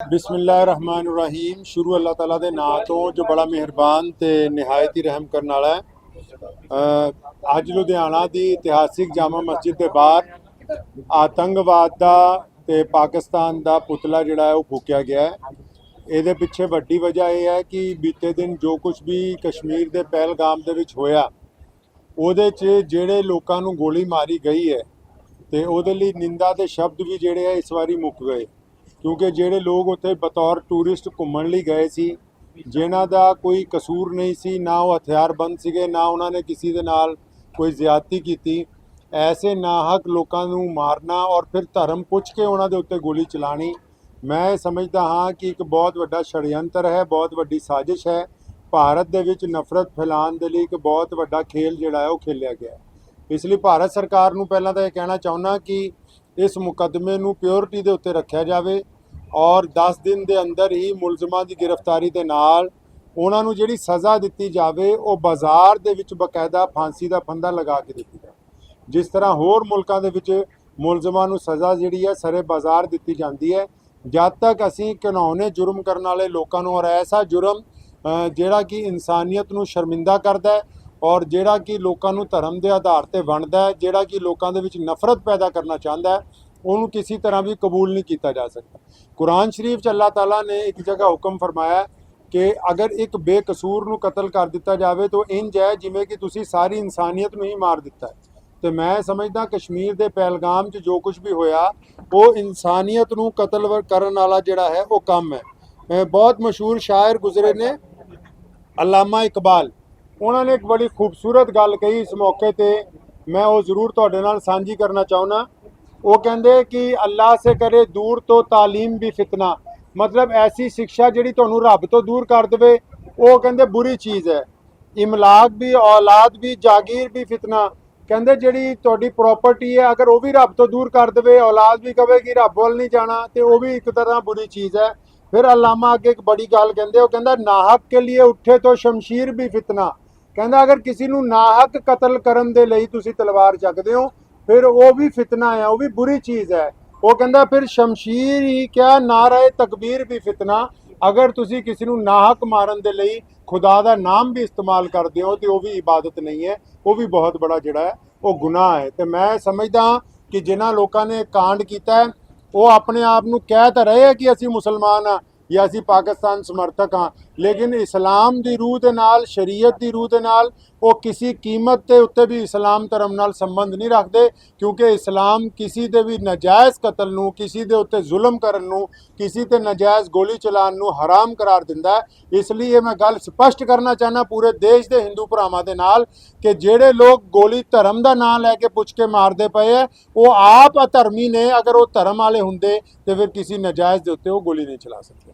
ਬਿਸਮਿਲ੍ਲਾਹਿਰਰਹਿਮਾਨਿਰਰਹੀਮ। ਸ਼ੁਰੂ ਅੱਲਾਹ ਤਾਲਾ ਦੇ ਨਾਂ ਤੋਂ ਜੋ ਬੜਾ ਮਿਹਰਬਾਨ ਤੇ ਨਿਹਾਇਤ ਹੀ ਰਹਿਮ ਕਰਨ ਵਾਲਾ ਹੈ। ਅੱਜ ਲੁਧਿਆਣਾ ਦੀ ਇਤਿਹਾਸਿਕ ਜਾਮਾ ਮਸਜਿਦ ਦੇ ਬਾਹਰ ਆਤੰਕਵਾਦ ਦਾ ਤੇ ਪਾਕਿਸਤਾਨ ਦਾ ਪੁਤਲਾ ਜਿਹੜਾ ਹੈ ਉਹ ਫੂਕਿਆ ਗਿਆ ਹੈ। ਇਹਦੇ ਪਿੱਛੇ ਵੱਡੀ ਵਜ੍ਹਾ ਇਹ ਹੈ ਕਿ ਬੀਤੇ ਦਿਨ ਜੋ ਕੁਝ ਵੀ ਕਸ਼ਮੀਰ ਦੇ ਪਹਿਲਗਾਮ ਦੇ ਵਿੱਚ ਹੋਇਆ, ਉਹਦੇ 'ਚ ਜਿਹੜੇ ਲੋਕਾਂ ਨੂੰ ਗੋਲੀ ਮਾਰੀ ਗਈ ਹੈ ਤੇ ਉਹਦੇ ਲਈ ਨਿੰਦਾ ਦੇ ਸ਼ਬਦ ਵੀ ਜਿਹੜੇ ਆ ਇਸ ਵਾਰੀ ਮੁੱਕ ਗਏ। ਕਿਉਂਕਿ ਜਿਹੜੇ ਲੋਕ ਉੱਥੇ ਬਤੌਰ ਟੂਰਿਸਟ ਘੁੰਮਣ ਲਈ ਗਏ ਸੀ, ਜਿਨ੍ਹਾਂ ਦਾ ਕੋਈ ਕਸੂਰ ਨਹੀਂ ਸੀ, ਨਾ ਉਹ ਹਥਿਆਰਬੰਦ ਸੀਗੇ, ਨਾ ਉਹਨਾਂ ਨੇ ਕਿਸੇ ਦੇ ਨਾਲ ਕੋਈ ਜ਼ਿਆਦਤੀ ਕੀਤੀ। ਐਸੇ ਨਾਹਕ ਲੋਕਾਂ ਨੂੰ ਮਾਰਨਾ ਔਰ ਫਿਰ ਧਰਮ ਪੁੱਛ ਕੇ ਉਹਨਾਂ ਦੇ ਉੱਤੇ ਗੋਲੀ ਚਲਾਣੀ, ਮੈਂ ਸਮਝਦਾ ਹਾਂ ਕਿ ਇੱਕ ਬਹੁਤ ਵੱਡਾ ਛੜਯੰਤਰ ਹੈ, ਬਹੁਤ ਵੱਡੀ ਸਾਜ਼ਿਸ਼ ਹੈ। ਭਾਰਤ ਦੇ ਵਿੱਚ ਨਫ਼ਰਤ ਫੈਲਾਉਣ ਦੇ ਲਈ ਇੱਕ ਬਹੁਤ ਵੱਡਾ ਖੇਲ ਜਿਹੜਾ ਹੈ, ਉਹ ਖੇਲਿਆ ਗਿਆ ਹੈ। ਇਸ ਲਈ ਭਾਰਤ ਸਰਕਾਰ ਨੂੰ ਪਹਿਲਾਂ ਤਾਂ ਇਹ ਕਹਿਣਾ ਚਾਹੁੰਦਾ ਕਿ ਇਸ ਮੁਕੱਦਮੇ ਨੂੰ ਪਿਓਰਿਟੀ ਦੇ ਉੱਤੇ ਰੱਖਿਆ ਜਾਵੇ ਔਰ 10 ਦਿਨ ਦੇ ਅੰਦਰ ਹੀ ਮੁਲਜ਼ਮਾਂ ਦੀ ਗ੍ਰਿਫਤਾਰੀ ਦੇ ਨਾਲ ਉਹਨਾਂ ਨੂੰ ਜਿਹੜੀ ਸਜ਼ਾ ਦਿੱਤੀ ਜਾਵੇ, ਉਹ ਬਾਜ਼ਾਰ ਦੇ ਵਿੱਚ ਬਕਾਇਦਾ ਫਾਂਸੀ ਦਾ ਫੰਦਾ ਲਗਾ ਕੇ ਦਿੱਤੀ ਜਾਵੇ। ਜਿਸ ਤਰ੍ਹਾਂ ਹੋਰ ਮੁਲਕਾਂ ਦੇ ਵਿੱਚ ਮੁਲਜ਼ਮਾਂ ਨੂੰ ਸਜ਼ਾ ਜਿਹੜੀ ਹੈ ਸਰੇ ਬਾਜ਼ਾਰ ਦਿੱਤੀ ਜਾਂਦੀ ਹੈ। ਜਦ ਤੱਕ ਅਸੀਂ ਘਿਨੌਣੇ ਜੁਰਮ ਕਰਨ ਵਾਲੇ ਲੋਕਾਂ ਨੂੰ ਔਰ ਐਸਾ ਜੁਰਮ ਜਿਹੜਾ ਕਿ ਇਨਸਾਨੀਅਤ ਨੂੰ ਸ਼ਰਮਿੰਦਾ ਕਰਦਾ ਹੈ ਔਰ ਜਿਹੜਾ ਕਿ ਲੋਕਾਂ ਨੂੰ ਧਰਮ ਦੇ ਆਧਾਰ ਤੇ ਵੰਡਦਾ ਹੈ, ਜਿਹੜਾ ਕਿ ਲੋਕਾਂ ਦੇ ਵਿੱਚ ਨਫ਼ਰਤ ਪੈਦਾ ਕਰਨਾ ਚਾਹੁੰਦਾ ਹੈ, ਉਹਨੂੰ ਕਿਸੇ ਤਰ੍ਹਾਂ ਵੀ ਕਬੂਲ ਨਹੀਂ ਕੀਤਾ ਜਾ ਸਕਦਾ। ਕੁਰਾਨ ਸ਼ਰੀਫ 'ਚ ਅੱਲਾਹ ਤਾਲਾ ਨੇ ਇੱਕ ਜਗ੍ਹਾ ਹੁਕਮ ਫਰਮਾਇਆ ਕਿ ਅਗਰ ਇੱਕ ਬੇਕਸੂਰ ਨੂੰ ਕਤਲ ਕਰ ਦਿੱਤਾ ਜਾਵੇ ਤਾਂ ਇੰਜ ਹੈ ਜਿਵੇਂ ਕਿ ਤੁਸੀਂ ਸਾਰੀ ਇਨਸਾਨੀਅਤ ਨੂੰ ਹੀ ਮਾਰ ਦਿੱਤਾ ਹੈ। ਤੇ ਮੈਂ ਸਮਝਦਾ ਕਸ਼ਮੀਰ ਦੇ ਪਹਿਲਗਾਮ 'ਚ ਜੋ ਕੁਝ ਵੀ ਹੋਇਆ, ਉਹ ਇਨਸਾਨੀਅਤ ਨੂੰ ਕਤਲ ਕਰਨ ਵਾਲਾ ਜਿਹੜਾ ਹੈ ਉਹ ਕੰਮ ਹੈ। ਬਹੁਤ ਮਸ਼ਹੂਰ ਸ਼ਾਇਰ ਗੁਜ਼ਰੇ ਨੇ, ਅਲਾਮਾ ਇਕਬਾਲ। ਉਹਨਾਂ ਨੇ ਇੱਕ ਬੜੀ ਖੂਬਸੂਰਤ ਗੱਲ ਕਹੀ ਇਸ ਮੌਕੇ ਤੇ। ਮੈਂ ਉਹ ਜ਼ਰੂਰ ਤੁਹਾਡੇ ਨਾਲ ਸਾਂਝੀ ਕਰਨਾ ਚਾਹੁੰਦਾ। ਉਹ ਕਹਿੰਦੇ ਕਿ ਅੱਲਾਹ ਸੇ ਕਰੇ ਦੂਰ ਤੋਂ ਤਾਲੀਮ ਵੀ ਫਿਤਨਾ। ਮਤਲਬ ਐਸੀ ਸਿੱਖਿਆ ਜਿਹੜੀ ਤੁਹਾਨੂੰ ਰੱਬ ਤੋਂ ਦੂਰ ਕਰ ਦੇਵੇ, ਉਹ ਕਹਿੰਦੇ ਬੁਰੀ ਚੀਜ਼ ਹੈ। ਇਮਲਾਕ ਵੀ, ਔਲਾਦ ਵੀ, ਜਾਗੀਰ ਵੀ ਫਿਤਨਾ। ਕਹਿੰਦੇ ਜਿਹੜੀ ਤੁਹਾਡੀ ਪ੍ਰਾਪਰਟੀ ਹੈ, ਅਗਰ ਉਹ ਵੀ ਰੱਬ ਤੋਂ ਦੂਰ ਕਰ ਦੇਵੇ, ਔਲਾਦ ਵੀ ਕਵੇ ਕਿ ਰੱਬ ਵੱਲ ਨਹੀਂ ਜਾਣਾ, ਤੇ ਉਹ ਵੀ ਇੱਕ ਤਰ੍ਹਾਂ ਬੁਰੀ ਚੀਜ਼ ਹੈ। ਫਿਰ ਅਲਾਮਾ ਅੱਗੇ ਇੱਕ ਬੜੀ ਗੱਲ ਕਹਿੰਦੇ, ਉਹ ਕਹਿੰਦਾ ਨਾਹਕ ਕੇ ਲਈ ਉੱਠੇ ਤੋਂ ਸ਼ਮਸ਼ੀਰ ਵੀ ਫਿਤਨਾ। ਕਹਿੰਦਾ, ਅਗਰ ਕਿਸੇ ਨੂੰ ਨਾਹਕ ਕਤਲ ਕਰਨ ਦੇ ਲਈ ਤੁਸੀਂ ਤਲਵਾਰ ਚੱਕਦੇ ਹੋ, ਫਿਰ ਉਹ ਵੀ ਫਿਤਨਾ ਹੈ, ਉਹ ਵੀ ਬੁਰੀ ਚੀਜ਼ ਹੈ। ਉਹ ਕਹਿੰਦਾ, ਫਿਰ ਸ਼ਮਸ਼ੀਰ ਹੀ ਕਿਆ ਨਾਰਾ ਤਕਬੀਰ ਵੀ ਫਿਤਨਾ। ਅਗਰ ਤੁਸੀਂ ਕਿਸੇ ਨੂੰ ਨਾਹਕ ਮਾਰਨ ਦੇ ਲਈ ਖੁਦਾ ਦਾ ਨਾਮ ਵੀ ਇਸਤੇਮਾਲ ਕਰਦੇ ਹੋ, ਤੇ ਉਹ ਵੀ ਇਬਾਦਤ ਨਹੀਂ ਹੈ। ਉਹ ਵੀ ਬਹੁਤ ਬੜਾ ਜਿਹੜਾ ਹੈ, ਉਹ ਗੁਨਾਹ ਹੈ। ਤੇ ਮੈਂ ਸਮਝਦਾ ਕਿ ਜਿਨ੍ਹਾਂ ਲੋਕਾਂ ਨੇ ਕਾਂਡ ਕੀਤਾ ਉਹ ਆਪਣੇ ਆਪ ਨੂੰ ਕਹਿ ਤਾਂ ਰਹੇ ਆ ਕਿ ਅਸੀਂ ਮੁਸਲਮਾਨ ਆ। ਜਾਂ ਅਸੀਂ ਪਾਕਿਸਤਾਨ ਸਮਰਥਕ ਹਾਂ। ਲੇਕਿਨ ਇਸਲਾਮ ਦੀ ਰੂਹ ਦੇ ਨਾਲ, ਸ਼ਰੀਅਤ ਦੀ ਰੂਹ ਦੇ ਨਾਲ, ਉਹ ਕਿਸੇ ਕੀਮਤ ਦੇ ਉੱਤੇ ਵੀ ਇਸਲਾਮ ਧਰਮ ਨਾਲ ਸੰਬੰਧ ਨਹੀਂ ਰੱਖਦੇ, ਕਿਉਂਕਿ ਇਸਲਾਮ ਕਿਸੇ ਦੇ ਵੀ ਨਜਾਇਜ਼ ਕਤਲ ਨੂੰ, ਕਿਸੇ ਦੇ ਉੱਤੇ ਜ਼ੁਲਮ ਕਰਨ ਨੂੰ, ਕਿਸੇ ਤੇ ਨਜਾਇਜ਼ ਗੋਲੀ ਚਲਾਉਣ ਨੂੰ ਹਰਾਮ ਕਰਾਰ ਦਿੰਦਾ ਹੈ। ਇਸ ਲਈ ਇਹ ਮੈਂ ਗੱਲ ਸਪਸ਼ਟ ਕਰਨਾ ਚਾਹਨਾ ਪੂਰੇ ਦੇਸ਼ ਦੇ ਹਿੰਦੂ ਭਰਾਵਾਂ ਦੇ ਨਾਲ ਕਿ ਜਿਹੜੇ ਲੋਕ ਗੋਲੀ ਧਰਮ ਦਾ ਨਾਂ ਲੈ ਕੇ ਪੁੱਛ ਕੇ ਮਾਰਦੇ ਪਏ ਆ ਉਹ ਆਪ ਅਧਰਮੀ ਨੇ, ਅਗਰ ਉਹ ਧਰਮ ਵਾਲੇ ਹੁੰਦੇ, ਤੇ ਫਿਰ ਕਿਸੇ ਨਜਾਇਜ਼ ਦੇ ਉੱਤੇ ਉਹ ਗੋਲੀ ਨਹੀਂ ਚਲਾ ਸਕਦੇ।